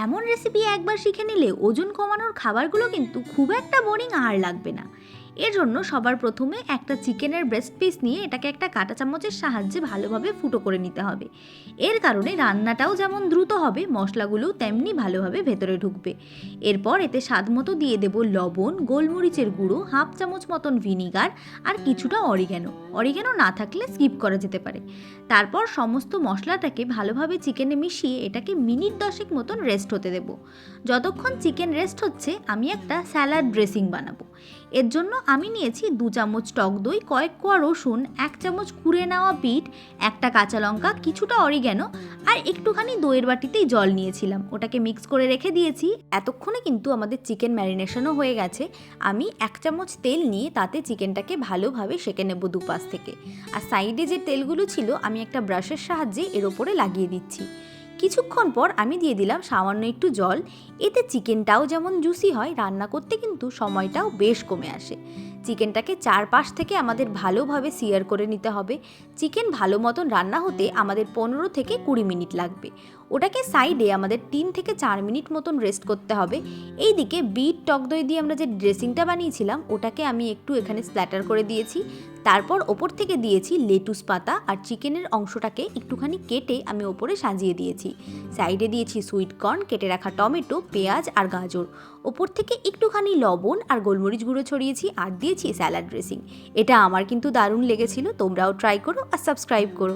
এমন রেসিপি একবার শিখে নিলে ওজন কমানোর খাবারগুলো কিন্তু খুব একটা বোরিং আর লাগবে না। এর জন্য সবার প্রথমে একটা চিকেনের ব্রেস্ট পিস নিয়ে এটাকে একটা কাঁটা চামচের সাহায্যে ভালোভাবে ফুটো করে নিতে হবে। এর কারণে রান্নাটাও যেমন দ্রুত হবে, মশলাগুলোও তেমনি ভালোভাবে ভেতরে ঢুকবে। এরপর এতে স্বাদ মতো দিয়ে দেব লবণ, গোলমরিচের গুঁড়ো, হাফ চামচ মতন ভিনিগার আর কিছুটা অরিগ্যানো অরিগ্যানো না থাকলে স্কিপ করা যেতে পারে। তারপর সমস্ত মশলাটাকে ভালোভাবে চিকেনে মিশিয়ে এটাকে মিনিট দশেক মতন রেস্ট হতে দেব। যতক্ষণ চিকেন রেস্ট হচ্ছে, আমি একটা স্যালাড ড্রেসিং বানাবো। এর জন্য আমি নিয়েছি দু চামচ টক দই, কয়েক কোয়া রসুন, এক চামচ কুড়ে নেওয়া বিট, একটা কাঁচা লঙ্কা, কিছুটা অরিগ্যানো আর একটুখানি দইয়ের বাটিতেই জল নিয়েছিলাম। ওটাকে মিক্স করে রেখে দিয়েছি। এতক্ষণে কিন্তু আমাদের চিকেন ম্যারিনেশনও হয়ে গেছে। আমি এক চামচ তেল নিয়ে তাতে চিকেনটাকে ভালোভাবে সেঁকে নেব দুপাশ থেকে। আর সাইডে যে তেলগুলো ছিল, আমি একটা ব্রাশের সাহায্যে এর ওপরে লাগিয়ে দিচ্ছি। কিছুক্ষণ পর আমি দিয়ে দিলাম সামান্য একটু জল। এতে চিকেনটাও যেমন জুসি হয়, রান্না করতে কিন্তু সময়টাও বেশ কমে আসে। চিকেনটাকে চারপাশ থেকে আমাদের ভালোভাবে সিয়ার করে নিতে হবে। চিকেন ভালো মতন রান্না হতে আমাদের পনেরো থেকে কুড়ি মিনিট লাগবে। ওটাকে সাইডে আমাদের তিন থেকে চার মিনিট মতন রেস্ট করতে হবে। এইদিকে বিট টক দই দিয়ে আমরা যে ড্রেসিংটা বানিয়েছিলাম, ওটাকে আমি একটু এখানে স্প্ল্যাটার করে দিয়েছি। তারপর ওপর থেকে দিয়েছি লেটুস পাতা আর চিকেনের অংশটাকে একটুখানি কেটে আমি ওপরে সাজিয়ে দিয়েছি। সাইডে দিয়েছি সুইট কর্ন কেটে রাখা টমেটো, পেঁয়াজ আর গাজর। ওপর থেকে একটুখানি লবণ আর গোলমরিচ গুঁড়ো ছড়িয়েছি আর দিয়েছি স্যালাড ড্রেসিং এটা আমার কিন্তু দারুণ লেগেছিল, তোমরাও ট্রাই করো আর সাবস্ক্রাইব করো।